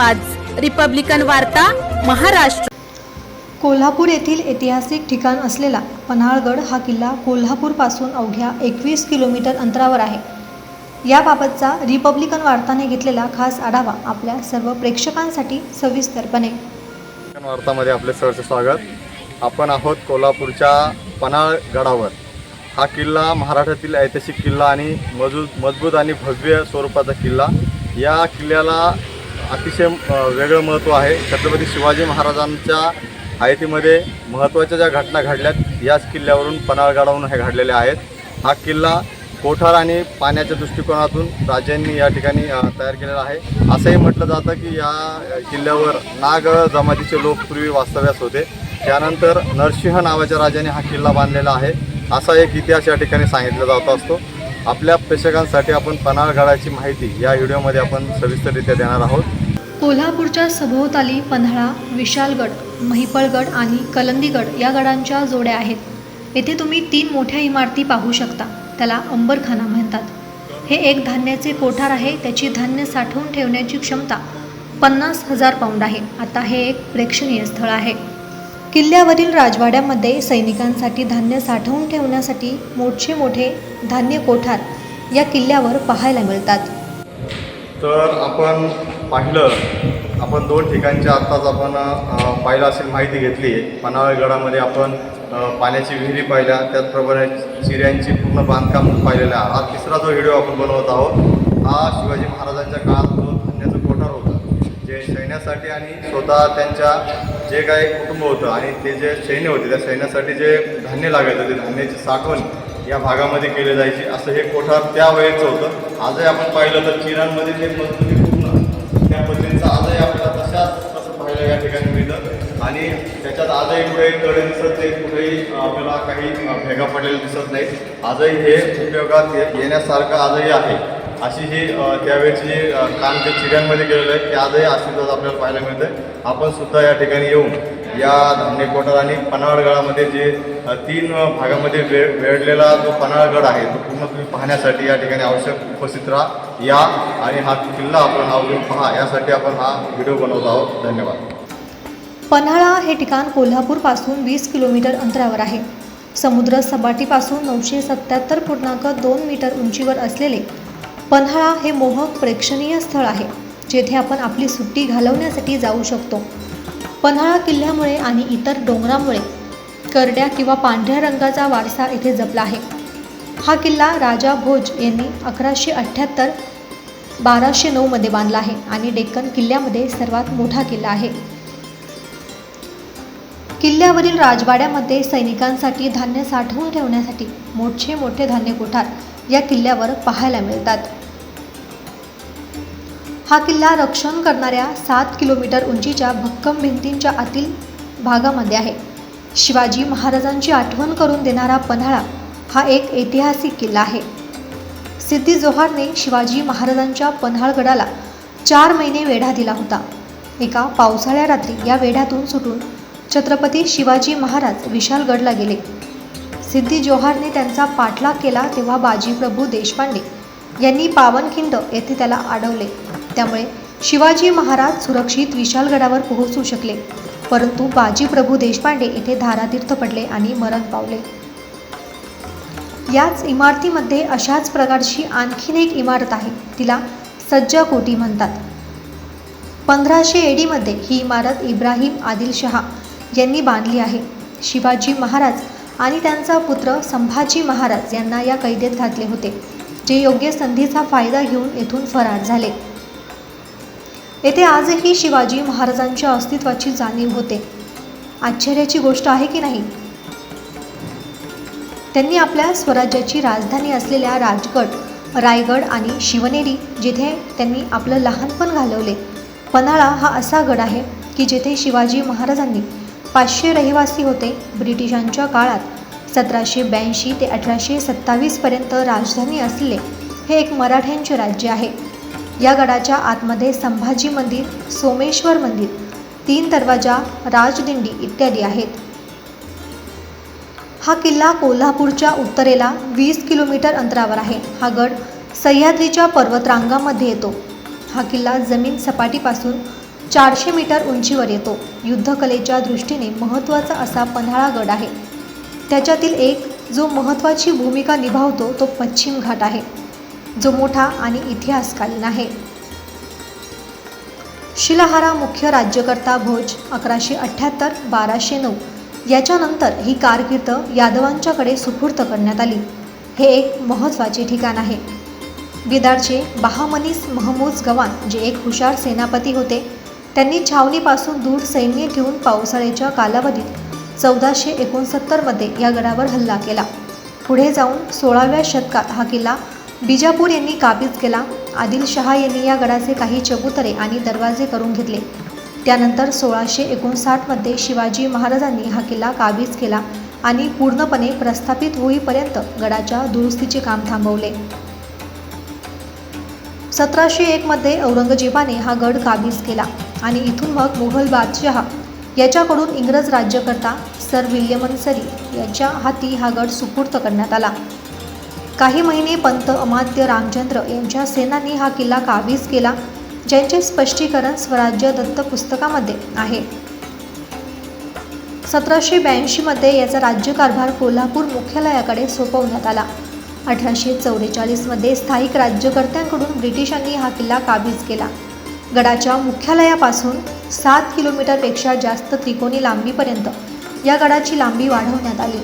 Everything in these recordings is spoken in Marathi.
आवाज. रिपब्लिकन वार्ता महाराष्ट्र. कोल्हापूर येथील ऐतिहासिक ठिकाण असलेला पन्हाळगड हा किल्ला कोल्हापूरपासून अवघ्या एकवीस किलोमीटर अंतरावर आहे. याबाबतचा रिपब्लिकन वार्ताने घेतलेला खास आढावा आपल्या सर्व प्रेक्षकांसाठी सविस्तरपणे. वार्तामध्ये आपले सहर्ष स्वागत. आपण आहोत कोल्हापूरच्या पन्हाळ गडावर. हा किल्ला महाराष्ट्रातील ऐतिहासिक किल्ला आणि मजबूत मजबूत आणि भव्य स्वरूपाचा किल्ला. या किल्ल्याला अतिशय वेगळं महत्त्व आहे. छत्रपती शिवाजी महाराजांच्या हयातीमध्ये महत्त्वाच्या ज्या घटना घडल्यात याच किल्ल्यावरून पन्हाळगडावरून हे घडलेल्या आहेत. हा किल्ला कोठार आणि पाण्याच्या दृष्टिकोनातून राजांनी या ठिकाणी तयार केलेला आहे. असंही म्हटलं जातं की या किल्ल्यावर नाग जमातीचे लोक पूर्वी वास्तव्यास होते. त्यानंतर नरसिंह नावाच्या राजाने हा किल्ला बांधलेला आहे. असा एक इतिहास या ठिकाणी सांगितला जात असतो. आपल्या प्रेक्षकांसाठी आपण पन्हाळगडाची माहिती या व्हिडिओमध्ये आपण सविस्तररित्या देणार आहोत. कोल्हापूरच्या सभोवताली पन्हाळा विशालगड महिपळगड आणि कलंदीगड या गडांच्या जोड्या आहेत. येथे तुम्ही तीन मोठ्या इमारती पाहू शकता. त्याला अंबरखाना म्हणतात. हे एक धान्याचे कोठार आहे. त्याची धान्य साठवून ठेवण्याची क्षमता पन्नास हजार पाऊंड आहे. आता हे एक प्रेक्षणीय स्थळ आहे. किल्ल्यावरील राजवाड्यामध्ये सैनिकांसाठी धान्य साठवून ठेवण्यासाठी मोठे मोठे धान्य कोठार या किल्ल्यावर पाहायला मिळतात. तर आपण पाहिलं आपण दोन ठिकाणच्या आत्ताच आपण पाहिलं असेल माहिती घेतली. पन्हाळगडामध्ये आपण पाण्याची विहिरी पाहिल्या त्याचप्रमाणे चिऱ्यांची पूर्ण बांधकाम पाहिलेलं आहे. हा तिसरा जो व्हिडिओ आपण बनवत आहोत हा शिवाजी महाराजांच्या काळात जो धान्याचं कोठार होतं जे सैन्यासाठी आणि स्वतः त्यांच्या जे काही कुटुंब होतं आणि ते जे सैन्य होते त्या सैन्यासाठी जे धान्य लागायचं ते धान्याची साठवण या भागामध्ये केले जायचे. असं हे कोठार त्या वेळेचं होतं. आजही आपण पाहिलं तर चिरांमध्ये ते मजबूती पूर्ण त्या पद्धतीचं आजही आपल्याला तशाच तसं पाहायला या ठिकाणी मिळतं. आणि त्याच्यात आजही कुठे कडे दिसत नाही कुठेही आपल्याला काही भेगा पडलेल्या दिसत नाही. आजही हे उपयोगात ये- येण्यासारखं आजही आहे. अशी ही त्यावेळेची जे काम जे चिड्यांमध्ये केलेलं आहे ते आजही अस्तित्वात आपल्याला पाहायला मिळतं आपण सुद्धा या ठिकाणी येऊन या धान्य कोठार आणि पन्हाळगडामध्ये जे तीन भागामध्ये वे वेढलेला जो पन्हाळगड आहे तो पूर्ण तुम्ही पाहण्यासाठी या ठिकाणी आवश्यक उपस्थित राहा. या आणि हा किल्ला आपण आवडून पहा. यासाठी आपण हा व्हिडिओ बनवत आहोत. धन्यवाद. पन्हाळा हे ठिकाण कोल्हापूरपासून वीस किलोमीटर अंतरावर आहे. समुद्र सपाटीपासून नऊशे सत्याहत्तर पूर्णांक दोन मीटर उंचीवर असलेले पन्हाळा हे मोहक प्रेक्षणीय स्थळ आहे जेथे आपण आपली सुट्टी घालवण्यासाठी जाऊ शकतो. पन्हाळा किल्ल्यामुळे आणि इतर डोंगरामुळे करड्या किंवा पांढऱ्या रंगाचा वारसा येथे जपला आहे. हा किल्ला राजा भोज यांनी अकराशे अठ्ठ्याहत्तर बाराशे नऊमध्ये बांधला आहे आणि डेक्कन किल्ल्यामध्ये सर्वात मोठा किल्ला आहे. किल्ल्यावरील राजवाड्यामध्ये सैनिकांसाठी धान्य साठवून ठेवण्यासाठी मोठे मोठे धान्य कोठार या किल्ल्यावर पाहायला मिळतात. हा किल्ला रक्षण करणाऱ्या सात किलोमीटर उंचीच्या भक्कम भिंतींच्या आतील भागामध्ये आहे. शिवाजी महाराजांची आठवण करून देणारा पन्हाळा हा एक ऐतिहासिक किल्ला आहे. सिद्धी जोहारने शिवाजी महाराजांच्या पन्हाळगडाला चार महिने वेढा दिला होता. एका पावसाळ्या रात्री या वेढ्यातून सुटून छत्रपती शिवाजी महाराज विशालगडला गेले. सिद्धी जोहारने त्यांचा पाठलाग केला तेव्हा बाजीप्रभू देशपांडे यांनी पावनखिंड येथे त्याला अडवले. त्यामुळे शिवाजी महाराज सुरक्षित विशालगडावर पोहोचू शकले. परंतु बाजीप्रभू देशपांडे येथे धारातीर्थ पडले आणि मरण पावले. याच इमारतीमध्ये अशाच प्रकारची आणखीन एक इमारत आहे. तिला सज्जा कोटी म्हणतात. पंधराशे एडीमध्ये ही इमारत इब्राहिम आदिलशहा यांनी बांधली आहे. शिवाजी महाराज आणि त्यांचा पुत्र संभाजी महाराज यांना या कैदेत घातले होते जे योग्य संधीचा फायदा घेऊन येथून फरार झाले. येथे आजही शिवाजी महाराजांच्या अस्तित्वाची जाणीव होते. आश्चर्याची गोष्ट आहे की नाही? त्यांनी आपल्या स्वराज्याची राजधानी असलेल्या राजगड रायगड आणि शिवनेरी जिथे त्यांनी आपलं लहानपण घालवले पन्हाळा हा असा गड आहे की जेथे शिवाजी महाराजांनी पाचशे रहिवासी होते ब्रिटिशांच्या काळात. सतराशे ब्याऐंशी ते अठराशे सत्तावीसपर्यंत राजधानी असलेले हे एक मराठ्यांचे राज्य आहे. या गडाच्या आतमध्ये संभाजी मंदिर सोमेश्वर मंदिर तीन दरवाजा राजदिंडी इत्यादी आहेत. हा किल्ला कोल्हापूरच्या उत्तरेला वीस किलोमीटर अंतरावर आहे. हा गड सह्याद्रीच्या पर्वतरांगामध्ये येतो. हा किल्ला जमीन सपाटीपासून चारशे मीटर उंचीवर येतो. युद्धकलेच्या दृष्टीने महत्त्वाचा असा पन्हाळा गड आहे. त्याच्यातील एक जो महत्त्वाची भूमिका निभावतो तो पश्चिम घाट आहे. जो मोठा आणि इतिहासकालीन आहे. शिलाहारा मुख्य राज्यकर्ता भोज अकराशे अठ्ठ्याहत्तर बाराशे नऊ याच्यानंतर ही कारकीर्द यादवांच्याकडे सुपूर्त करण्यात आली. हे एक महत्त्वाचे ठिकाण आहे. बिदारचे बहामनीस महमूद गवान जे एक हुशार सेनापती होते त्यांनी छावणीपासून दूर सैन्य ठेवून पावसाळ्याच्या कालावधीत चौदाशे एकोणसत्तरमध्ये या गडावर हल्ला केला. पुढे जाऊन सोळाव्या शतकात हा किल्ला बिजापूर यांनी काबीज केला. आदिलशहा यांनी या गडाचे काही चबुतरे आणि दरवाजे करून घेतले. त्यानंतर सोळाशे एकोणसाठमध्ये शिवाजी महाराजांनी हा किल्ला काबीज केला आणि पूर्णपणे प्रस्थापित होईपर्यंत गडाच्या दुरुस्तीचे काम थांबवले. सतराशे एकमध्ये औरंगजेबाने हा गड काबीज केला आणि इथून मग मुघल बादशहा याच्याकडून इंग्रज राज्यकर्ता सर विल्यमन सरी याच्या हाती हा गड सुपूर्त करण्यात आला. काही महिने पंत अमात्य रामचंद्र यांच्या सेनांनी हा किल्ला काबीज केला ज्यांचे स्पष्टीकरण स्वराज्य दत्त पुस्तकामध्ये आहे. सतराशे ब्याऐंशीमध्ये याचा राज्यकारभार कोल्हापूर मुख्यालयाकडे सोपवण्यात आला. अठराशे चौवेचाळीसमध्ये स्थायिक राज्यकर्त्यांकडून ब्रिटिशांनी हा किल्ला काबीज केला. गडाच्या मुख्यालयापासून सात किलोमीटरपेक्षा जास्त त्रिकोणी लांबीपर्यंत या गडाची लांबी वाढवण्यात आली.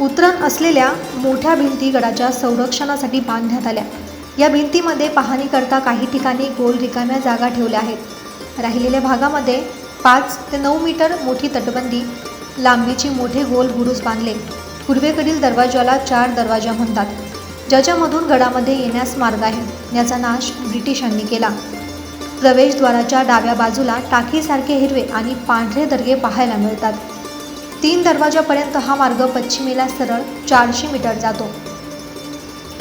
उतरण असलेल्या मोठ्या भिंती गडाच्या संरक्षणासाठी बांधण्यात आल्या. या भिंतीमध्ये पाहणीकरता काही ठिकाणी गोल रिकाम्या जागा ठेवल्या आहेत. राहिलेल्या भागामध्ये पाच ते नऊ मीटर मोठी तटबंदी लांबीची मोठे गोल बुरुज बांधले. पूर्वेकडील दरवाजाला चार दरवाजा म्हणतात. ज्याच्यामधून गडामध्ये येण्यास मार्ग आहे. याचा नाश ब्रिटिशांनी केला. प्रवेशद्वाराच्या डाव्या बाजूला टाकीसारखे हिरवे आणि पांढरे दर्गे पाहायला मिळतात. तीन दरवाजापर्यंत हा मार्ग पश्चिमेला सरळ चारशे मीटर जातो.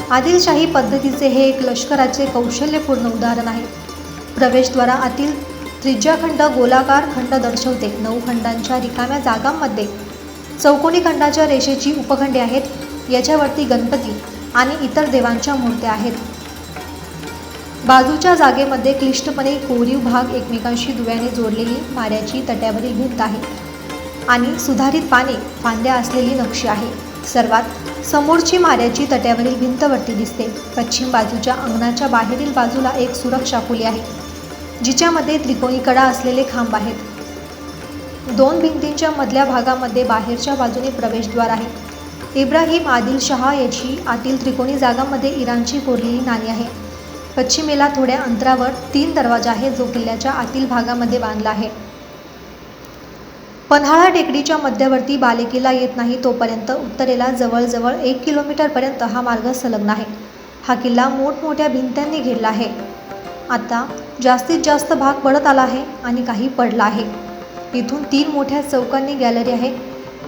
आदिलशाही पद्धतीचे हे एक लष्कराचे कौशल्यपूर्ण उदाहरण आहे. प्रवेशद्वारा आतील त्रिज्याखंड गोलाकार खंड दर्शवते. नऊ खंडांच्या रिकाम्या जागांमध्ये चौकोनी खंडाच्या रेषेची उपखंडे आहेत. याच्यावरती गणपती आणि इतर देवांच्या मूर्त्या आहेत. बाजूच्या जागेमध्ये क्लिष्टपणे कोरीव भाग एकमेकांशी दुव्याने जोडलेली माऱ्याची तट्यावरील भिंत आहे. आणि सुधारित पाने फांद्या असलेली नक्षी आहे. सर्वात समोरची माऱ्याची तट्यावरील भिंतवरती दिसते. पश्चिम बाजूच्या अंगणाच्या बाहेरील बाजूला एक सुरक्षा खोली आहे जिच्यामध्ये त्रिकोणी कडा असलेले खांब आहेत. दोन भिंतींच्या मधल्या भागामध्ये बाहेरच्या बाजूने प्रवेशद्वार आहे. इब्राहिम आदिलशहा याची आतील त्रिकोणी जागामध्ये इराणची कोरलेली नाणी आहे. पश्चिमेला थोड्या अंतरावर तीन दरवाजा आहे जो किल्ल्याच्या आतील भागामध्ये बांधला आहे. पन्हाळा टेकडीच्या मध्यवर्ती बालेकिल्ला येत नाही तोपर्यंत उत्तरेला जवळजवळ एक किलोमीटरपर्यंत हा मार्ग संलग्न आहे हा किल्ला मोठमोठ्या भिंत्यांनी घेरला आहे. आता जास्तीत जास्त भाग पडत आला आहे आणि काही पडला आहे. इथून तीन मोठ्या चौकांनी गॅलरी आहे.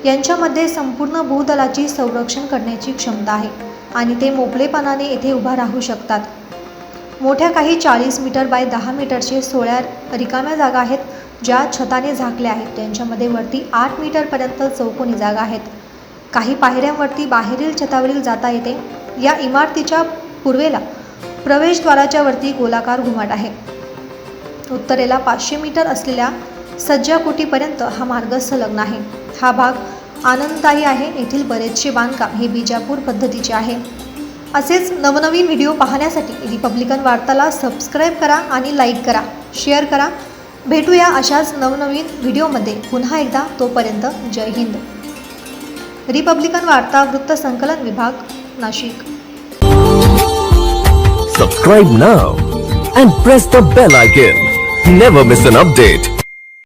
यांच्यामध्ये संपूर्ण भूदलाची संरक्षण करण्याची क्षमता आहे आणि ते मोकळेपणाने येथे उभा राहू शकतात. मोठ्या काही चाळीस मीटर बाय दहा मीटरचे सोळ्या रिकाम्या जागा आहेत ज्या छताने झाकल्या आहेत. त्यांच्यामध्ये वरती आठ मीटरपर्यंत चौकोनी जागा आहेत. काही पायऱ्यांवरती बाहेरील छतावरील जाता येते. या इमारतीच्या पूर्वेला प्रवेशद्वाराच्या वरती गोलाकार घुमाट आहे. उत्तरेला पाचशे मीटर असलेल्या सज्जाकोटीपर्यंत हा मार्ग संलग्न आहे. हा भाग आनंददायी आहे. येथील बरेचसे बांधकाम हे बिजापूर पद्धतीचे आहे. असेच नवनवीन व्हिडिओ पाहण्यासाठी रिपब्लिकन वार्ताला सबस्क्राईब करा आणि लाईक करा शेअर करा. भेटूया अशाच नवनवीन व्हिडिओमध्ये. पुन्हा एकदा तोपर्यंत जय हिंद. रिपब्लिकन वार्ता वृत्तसंकलन विभाग Nashik. Subscribe now and press the bell icon never miss an update